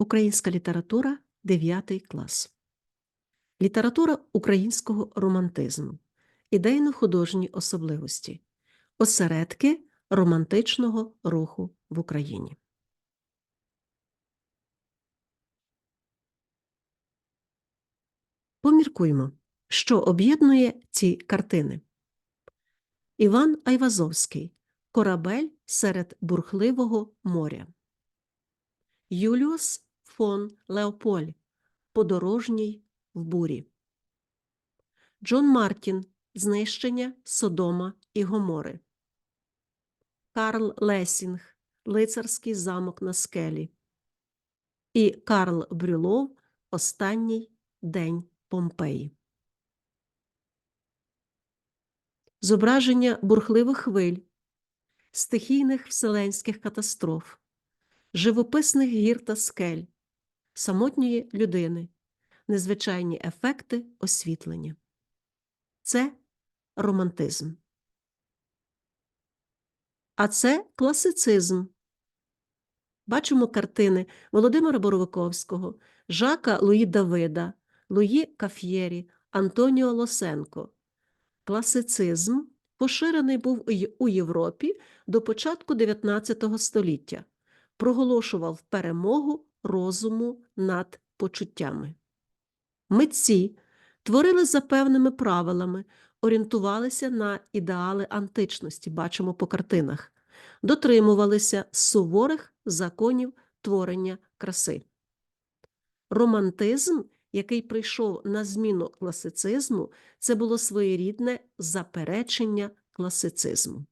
Українська література 9 клас. Література українського романтизму. Ідейно-художні особливості. Осередки романтичного руху в Україні. Поміркуймо, що об'єднує ці картини. Іван Айвазовський Корабель серед бурхливого моря. Юліус фон Леополь Подорожній в бурі. Джон Мартін Знищення Содома і Гомори. Карл Лесінг Лицарський замок на скелі. І Карл Брюлов Останній день Помпеї. Зображення бурхливих хвиль, стихійних вселенських катастроф, живописних гір та скель, самотньої людини, незвичайні ефекти освітлення. Це романтизм. А це класицизм. Бачимо картини Володимира Боровиковського, Жака Луї Давида, Луї Каф'єрі, Антоніо Лосенко. Класицизм поширений був у Європі до початку XIX століття, проголошував перемогу розуму над почуттями. Митці творили за певними правилами, орієнтувалися на ідеали античності, бачимо по картинах, дотримувалися суворих законів творення краси. Романтизм, який прийшов на зміну класицизму, це було своєрідне заперечення класицизму.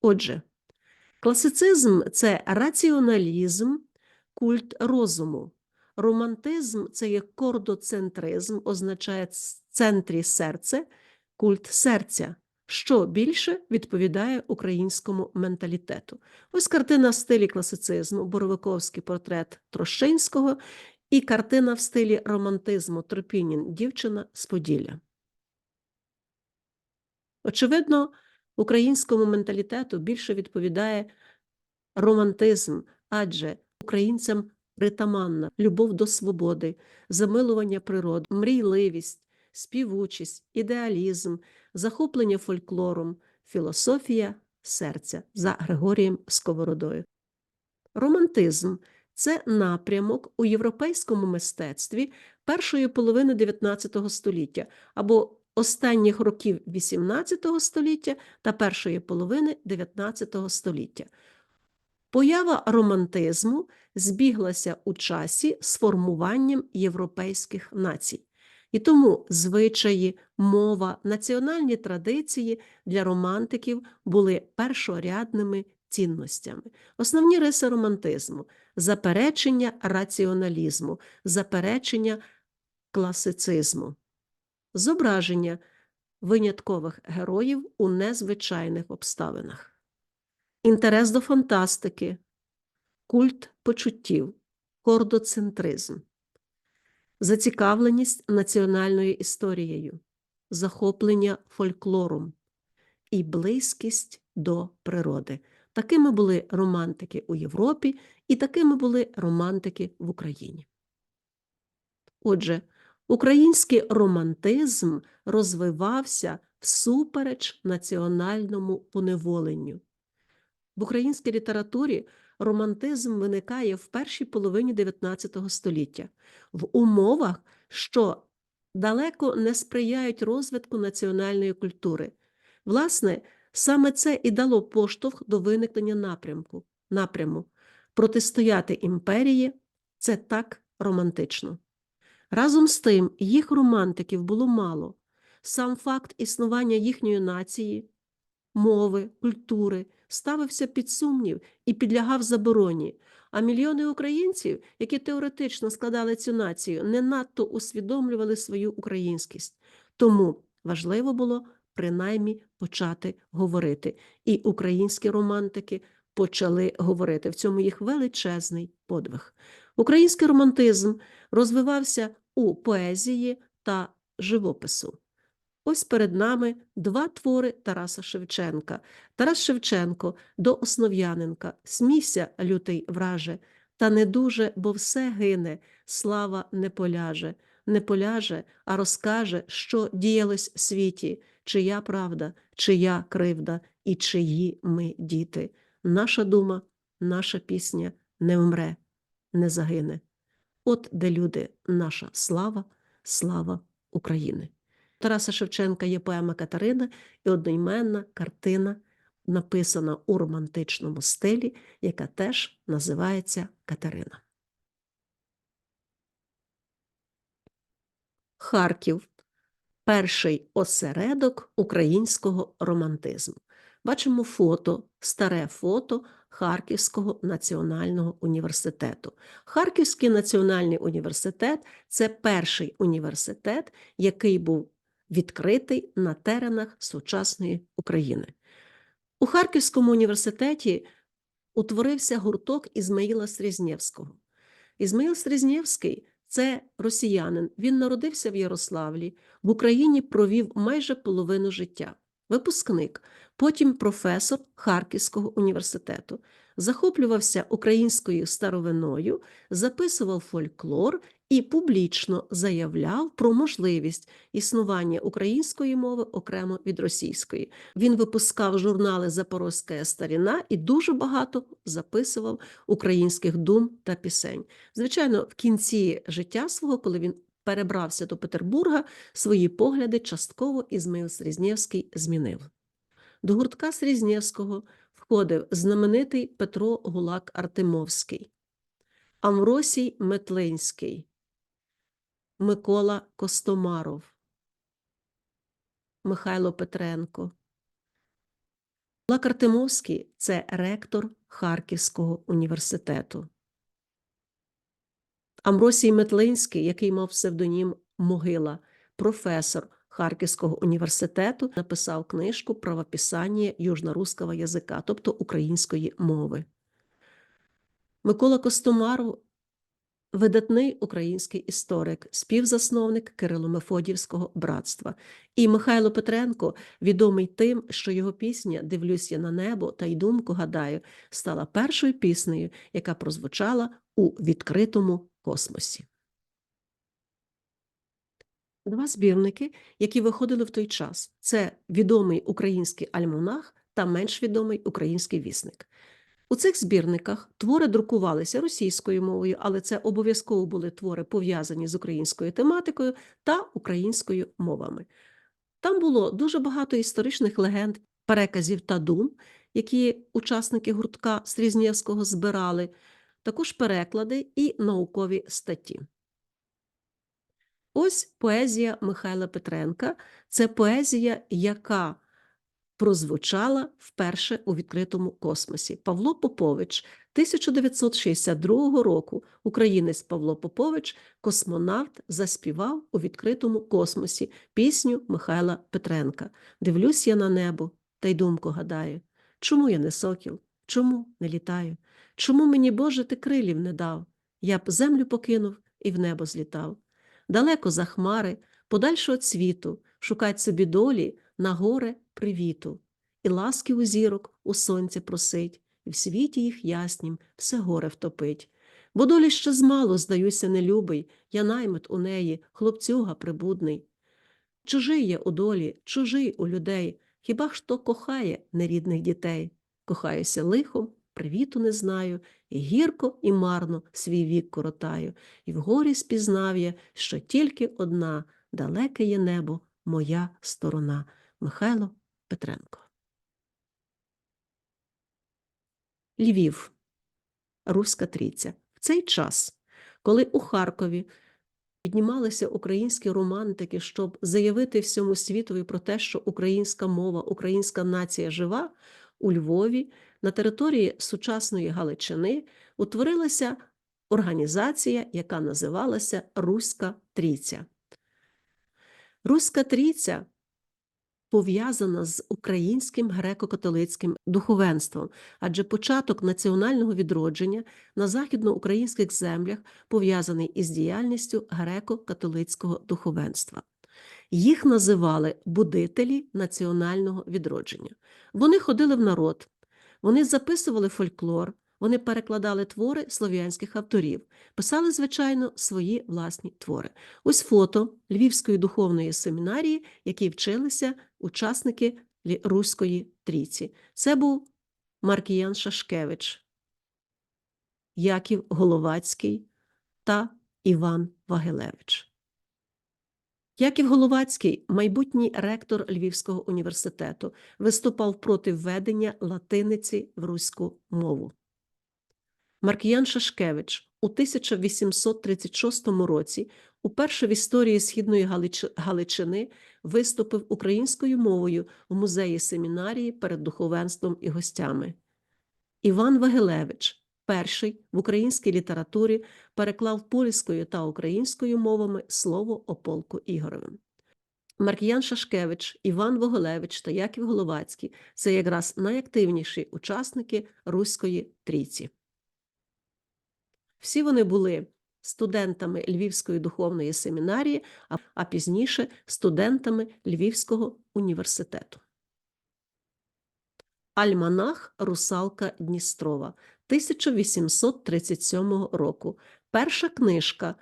Отже, класицизм це раціоналізм, культ розуму. Романтизм це є кордоцентризм, означає в центрі серце, культ серця, що більше відповідає українському менталітету. Ось картина в стилі класицизму, Боровиковський портрет Трощинського і картина в стилі романтизму Тропінін Дівчина з Поділля. Очевидно, українському менталітету більше відповідає романтизм, адже українцям притаманна любов до свободи, замилування природи, мрійливість, співучість, ідеалізм, захоплення фольклором, філософія серця за Григорієм Сковородою. Романтизм це напрямок у європейському мистецтві першої половини XIX століття або останніх років XVIII століття та першої половини XIX століття. Поява романтизму збіглася у часі з формуванням європейських націй. І тому звичаї, мова, національні традиції для романтиків були першорядними цінностями. Основні риси романтизму заперечення раціоналізму, заперечення класицизму, зображення виняткових героїв у незвичайних обставинах, інтерес до фантастики, культ почуттів, кордоцентризм. Зацікавленість національною історією, захоплення фольклором. І близькість до природи. Такими були романтики у Європі, і такими були романтики в Україні. Отже, український романтизм розвивався всупереч національному поневоленню. В українській літературі романтизм виникає в першій половині XIX століття в умовах, що далеко не сприяють розвитку національної культури. Власне, саме це і дало поштовх до виникнення напрямку, напряму протистояти імперії це так романтично. Разом з тим, їх романтиків було мало. Сам факт існування їхньої нації, мови, культури ставився під сумнів і підлягав забороні. А мільйони українців, які теоретично складали цю націю, не надто усвідомлювали свою українськість. Тому важливо було принаймні почати говорити. І українські романтики почали говорити. В цьому їх величезний подвиг. Український романтизм розвивався у поезії та живопису. Ось перед нами два твори Тараса Шевченка. Тарас Шевченко до Основ'яненка, смійся, лютий враже, та не дуже, бо все гине, слава не поляже, не поляже, а розкаже, що діялось в світі, чия правда, чия кривда і чиї ми діти. Наша дума, наша пісня не вмре, не загине. От де люди, наша слава, слава України. Тараса Шевченка є поема Катерина і одноіменна картина, написана у романтичному стилі, яка теж називається Катерина. Харків перший осередок українського романтизму. Бачимо фото, старе фото Харківського національного університету. Харківський національний університет це перший університет, який був відкритий на теренах сучасної України. У Харківському університеті утворився гурток Ізмаїла Срізнєвського. Ізмаїл Срізнєвський це росіянин. Він народився в Ярославлі, в Україні провів майже половину життя. Випускник, потім професор Харківського університету. Захоплювався українською старовиною, записував фольклор і публічно заявляв про можливість існування української мови окремо від російської. Він випускав журнали Запорозька старіна і дуже багато записував українських дум та пісень. Звичайно, в кінці життя свого, коли він перебрався до Петербурга, свої погляди частково Ізмаїл Срізнєвський змінив. До гуртка Срізнєвського входив знаменитий Петро Гулак Артемовський, Амвросій Метлинський, Микола Костомаров, Михайло Петренко. Гулак Артемовський це ректор Харківського університету. Амросій Метлинський, який мав псевдонім Могила, професор Харківського університету, написав книжку правописання южноруського язика, тобто української мови. Микола Костомаров видатний український історик, співзасновник Кирило-Мефодіївського братства. І Михайло Петренко відомий тим, що його пісня Дивлюсь я на небо та й думку гадаю стала першою піснею, яка прозвучала у відкритому космосі. Два збірники, які виходили в той час, це відомий український альманах та менш відомий український вісник. У цих збірниках твори друкувалися російською мовою, але це обов'язково були твори пов'язані з українською тематикою та українською мовами. Там було дуже багато історичних легенд, переказів та дум, які учасники гуртка Стрізнєвського збирали, також переклади і наукові статті. Ось поезія Михайла Петренка це поезія, яка прозвучала вперше у відкритому космосі. Павло Попович 1962 року українець Павло Попович, космонавт, заспівав у відкритому космосі пісню Михайла Петренка. Дивлюсь я на небо та й думку гадаю, чому я не сокіл, чому не літаю? Чому мені, Боже, ти крилів не дав? Я б землю покинув і в небо злітав. Далеко за хмари, подальше від світу, шукать собі долі на горе привіту, і ласки у зірок у сонце просить, і в світі їх яснім все горе втопить. Бо долі ще змало, здаюся, нелюбий, я наймит у неї, хлопцюга прибудний. Чужий є у долі, чужий у людей, хіба ж то кохає нерідних дітей? Кохаюся лихом, привіту не знаю, і гірко і марно свій вік коротаю, і в горі спізнав я, що тільки одна далеке є небо, моя сторона. Михайло Петренко. Львів. Руська трійця. В цей час, коли у Харкові піднімалися українські романтики, щоб заявити всьому світові про те, що українська мова, українська нація жива, у Львові на території сучасної Галичини утворилася організація, яка називалася Руська Трійця. Руська Трійця пов'язана з українським греко-католицьким духовенством, адже початок національного відродження на західноукраїнських землях пов'язаний із діяльністю греко-католицького духовенства. Їх називали будителі національного відродження. Вони ходили в народ, вони записували фольклор, вони перекладали твори слов'янських авторів, писали, звичайно, свої власні твори. Ось фото Львівської духовної семінарії, які вчилися учасники Руської трійці. Це був Маркіян Шашкевич, Яків Головацький та Іван Вагилевич. Яків Головацький, майбутній ректор Львівського університету, виступав проти введення латиниці в руську мову. Маркіян Шашкевич у 1836 році уперше в історії Східної Галич- Галичини виступив українською мовою у музеї семінарії перед духовенством і гостями. Іван Вагилевич, перший в українській літературі, переклав польською та українською мовами слово о полку Ігоровим. Маркіян Шашкевич, Іван Вагилевич та Яків Головацький це якраз найактивніші учасники Руської трійці. Всі вони були студентами Львівської духовної семінарії, а, пізніше студентами Львівського університету. Альманах Русалка Дністрова 1837 року. Перша книжка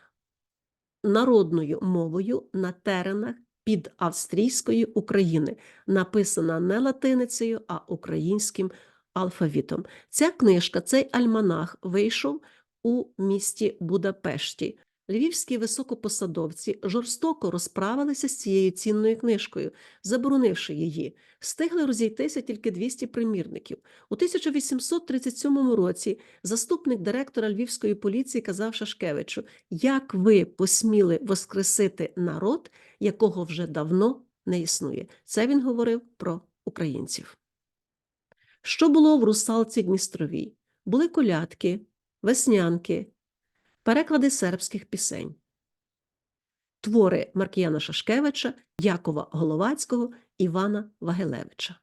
народною мовою на теренах під австрійської України, написана не латиницею, а українським алфавітом. Ця книжка, цей альманах вийшов у місті Будапешті. Львівські високопосадовці жорстоко розправилися з цією цінною книжкою, заборонивши її. Встигли розійтися тільки 200 примірників. У 1837 році заступник директора Львівської поліції казав Шашкевичу, як ви посміли воскресити народ, якого вже давно не існує. Це він говорив про українців. Що було в русалці Дністровій? Були колядки, веснянки, переклади сербських пісень, твори Маркіяна Шашкевича, Якова Головацького, Івана Вагелевича.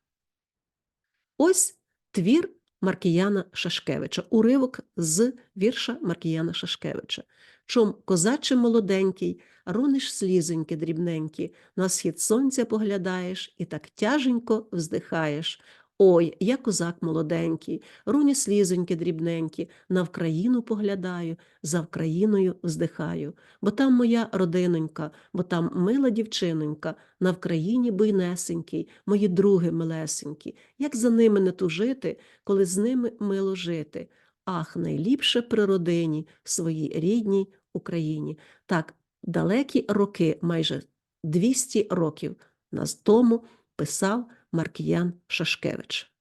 Ось твір Маркіяна Шашкевича, уривок з вірша Маркіяна Шашкевича. Чом козаче молоденький, рониш слізоньки дрібненькі, на схід сонця поглядаєш і так тяженько вздихаєш. Ой, я козак молоденький, руні слізоньки дрібненькі, на Вкраїну поглядаю, за Вкраїною вздихаю, бо там моя родинонька, бо там мила дівчинонька, на Вкраїні буйнесенький, мої други милесенькі, як за ними не тужити, коли з ними мило жити. Ах, найліпше при родині, своїй рідній Україні. Так, далекі роки, майже 200 років нас тому писав Маркіян Шашкевич.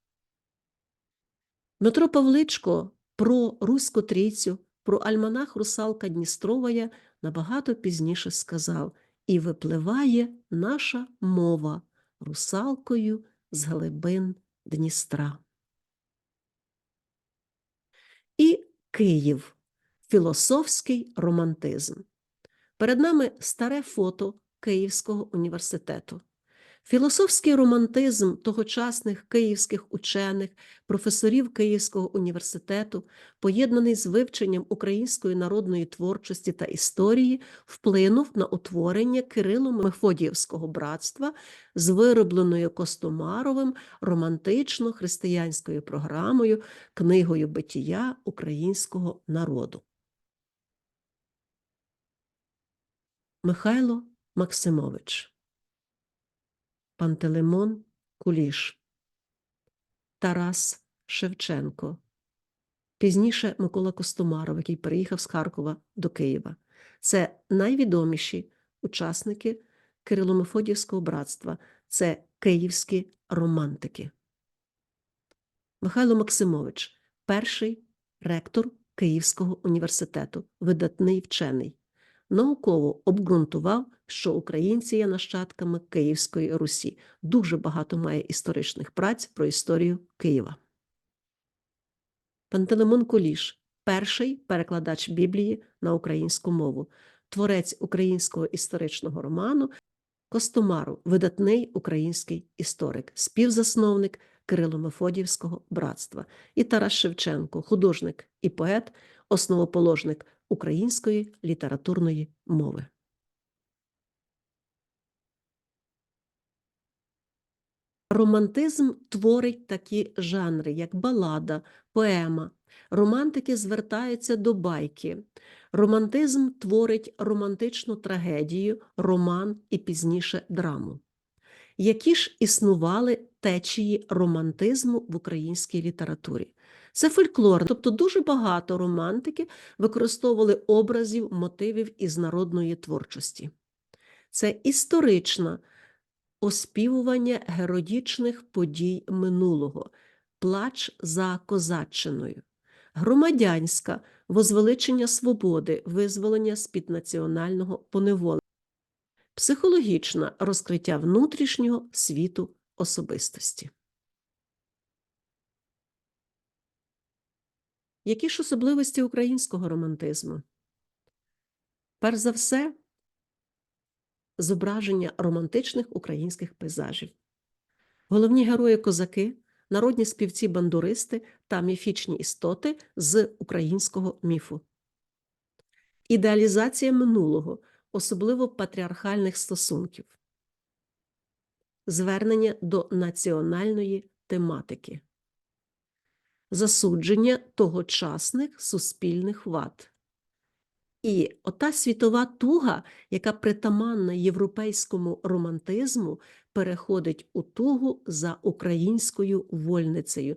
Дмитро Павличко про Руську трійцю, про альманах Русалка Дністровая набагато пізніше сказав І випливає наша мова русалкою з глибин Дністра. І Київ філософський романтизм. Перед нами старе фото Київського університету. Філософський романтизм тогочасних київських учених, професорів Київського університету, поєднаний з вивченням української народної творчості та історії, вплинув на утворення Кирило-Мефодіївського братства з виробленою Костомаровим романтично-християнською програмою, книгою битія українського народу. Михайло Максимович Пантелеймон Куліш, Тарас Шевченко, пізніше Микола Костомаров, який переїхав з Харкова до Києва. Це найвідоміші учасники Кирило-Мефодіївського братства, це київські романтики. Михайло Максимович, перший ректор Київського університету, видатний вчений науково обґрунтував, що українці є нащадками Київської Русі. Дуже багато має історичних праць про історію Києва. Пантелеймон Куліш перший перекладач Біблії на українську мову, творець українського історичного роману Костомару, видатний український історик, співзасновник Кирило-Мефодіївського братства, і Тарас Шевченко, художник і поет, основоположник української літературної мови. Романтизм творить такі жанри, як балада, поема. Романтики звертаються до байки. Романтизм творить романтичну трагедію, роман і пізніше драму. Які ж існували течії романтизму в українській літературі? Це фольклор, тобто дуже багато романтики використовували образів, мотивів із народної творчості. Це історична оспівування геродічних подій минулого, плач за козаччиною, громадянська возвеличення свободи, визволення з-під національного поневолення, психологічна розкриття внутрішнього світу особистості. Які ж особливості українського романтизму? Перш за все, зображення романтичних українських пейзажів. Головні герої козаки, народні співці бандуристи та міфічні істоти з українського міфу. Ідеалізація минулого, особливо патріархальних стосунків. Звернення до національної тематики. Засудження тогочасних суспільних вад. І ота світова туга, яка притаманна європейському романтизму, переходить у тугу за українською вольницею.